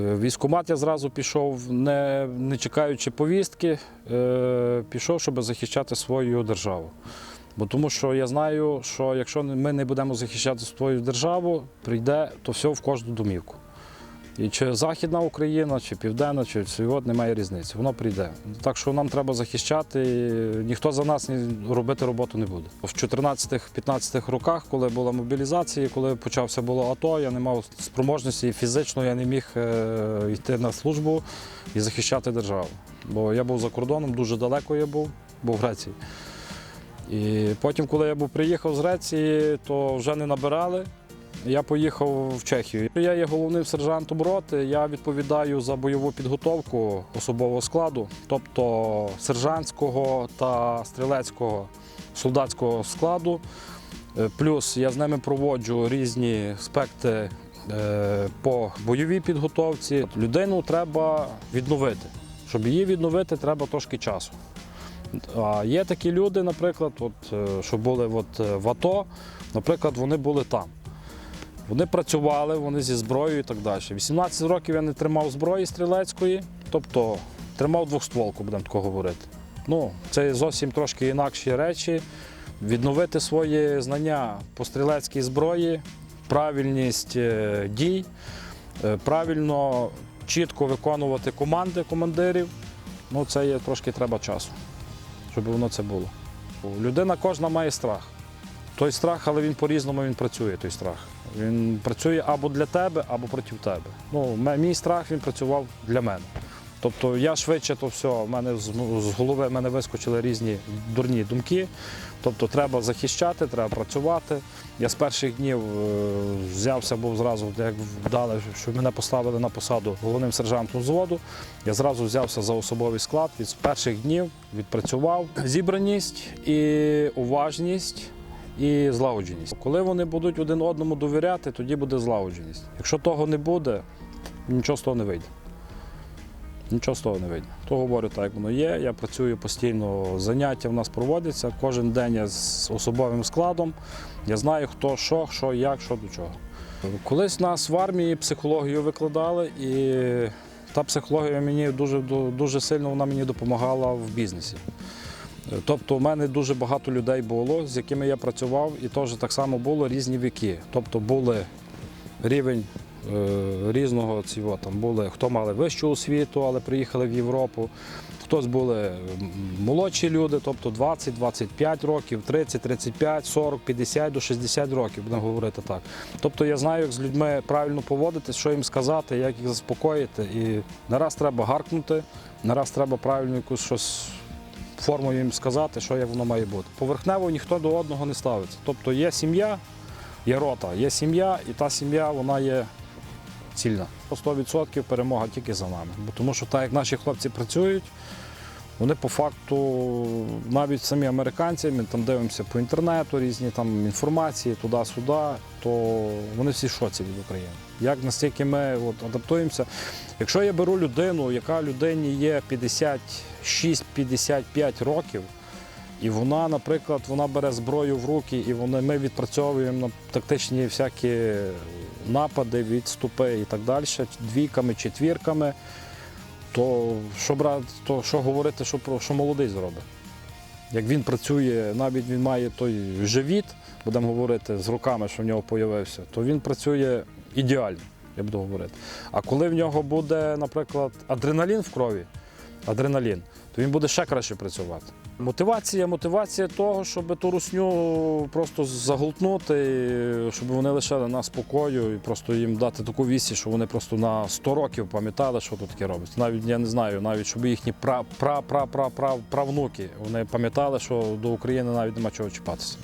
Військкомат я зразу пішов, не, не чекаючи повістки, е, пішов, щоб захищати свою державу. Бо тому що я знаю, що якщо ми не будемо захищати свою державу, прийде то все в кожну домівку. І чи Західна Україна, чи Південна, чи Сьогодні немає різниці. Воно прийде. Так що нам треба захищати. Ніхто за нас робити роботу не буде. В 14-15 роках, коли була мобілізація, коли почався було АТО, я не мав спроможності фізично я не міг е, йти на службу і захищати державу. Бо я був за кордоном, дуже далеко я був, був в Греції. І потім, коли я був приїхав з Греції, то вже не набирали. Я поїхав в Чехію. Я є головним сержантом роти. Я відповідаю за бойову підготовку особового складу, тобто сержантського та стрілецького солдатського складу. Е, Плюс я з ними проводжу різні аспекти е, по бойовій підготовці. Людину треба відновити. Щоб її відновити, треба трошки часу. А є такі люди, наприклад, от, е, що були от, в АТО, наприклад, вони були там. Вони працювали, вони зі зброєю і так далі. 18 років я не тримав зброї стрілецької, тобто тримав двохстволку, будемо тако говорити. Ну, це зовсім трошки інакші речі. Відновити свої знання по стрілецькій зброї, правильність е, дій, е, правильно, чітко виконувати команди командирів. Ну, це є трошки треба часу, щоб воно це було. Людина кожна має страх. Той страх, але він по-різному він працює, той страх. Він працює або для тебе, або проти тебе. Ну, мій страх він працював для мене. Тобто я швидше то все, в мене з, ну, голови мене вискочили різні дурні думки. Тобто треба захищати, треба працювати. Я з перших днів е, взявся, був зразу, як дали, що мене поставили на посаду головним сержантом взводу. Я зразу взявся за особовий склад від перших днів, відпрацював зібраність і уважність і злагодженість. Коли вони будуть один одному довіряти, тоді буде злагодженість. Якщо того не буде, нічого з того не вийде. Нічого з того не вийде. То говорю так, як воно є. Я працюю постійно, заняття в нас проводяться. Кожен день я з особовим складом. Я знаю, хто що, що, як, що до чого. Колись нас в армії психологію викладали, і та психологія мені дуже, дуже сильно вона мені допомагала в бізнесі. Тобто у мене дуже багато людей було, з якими я працював, і теж так само було різні віки. Тобто були рівень е, різного цього. Там були, хто мали вищу освіту, але приїхали в Європу. Хтось були молодші люди, тобто 20, 25 років, 30, 35, 40, 50 до 60 років, будемо говорити так. Тобто я знаю, як з людьми правильно поводитись, що їм сказати, як їх заспокоїти. І не раз треба гаркнути, не раз треба правильно якусь щось форму їм сказати, що як воно має бути. Поверхнево ніхто до одного не ставиться. Тобто є сім'я, є рота, є сім'я, і та сім'я вона є цільна. По 100% перемога тільки за нами. Тому що так як наші хлопці працюють, вони по факту, навіть самі американці, ми там дивимося по інтернету, різні там інформації туди-сюди, то вони всі шоці від України. Як настільки ми от, адаптуємося. Якщо я беру людину, яка людині є 56-55 років, і вона, наприклад, вона бере зброю в руки, і вони, ми відпрацьовуємо на тактичні всякі напади, відступи і так далі, двійками, четвірками, то що брат, то що говорити, що, про- що молодий зробить? Як він працює, навіть він має той живіт, будемо говорити, з руками, що в нього з'явився, то він працює ідеально, я буду говорити. А коли в нього буде, наприклад, адреналін в крові, адреналін, то він буде ще краще працювати. Мотивація, мотивація того, щоб ту русню просто заглотнути, щоб вони лишили нас спокою і просто їм дати таку вісі, що вони просто на 100 років пам'ятали, що тут таке робиться. Навіть я не знаю, навіть щоб їхні пра, пра, пра, пра, правнуки вони пам'ятали, що до України навіть нема чого чіпатися.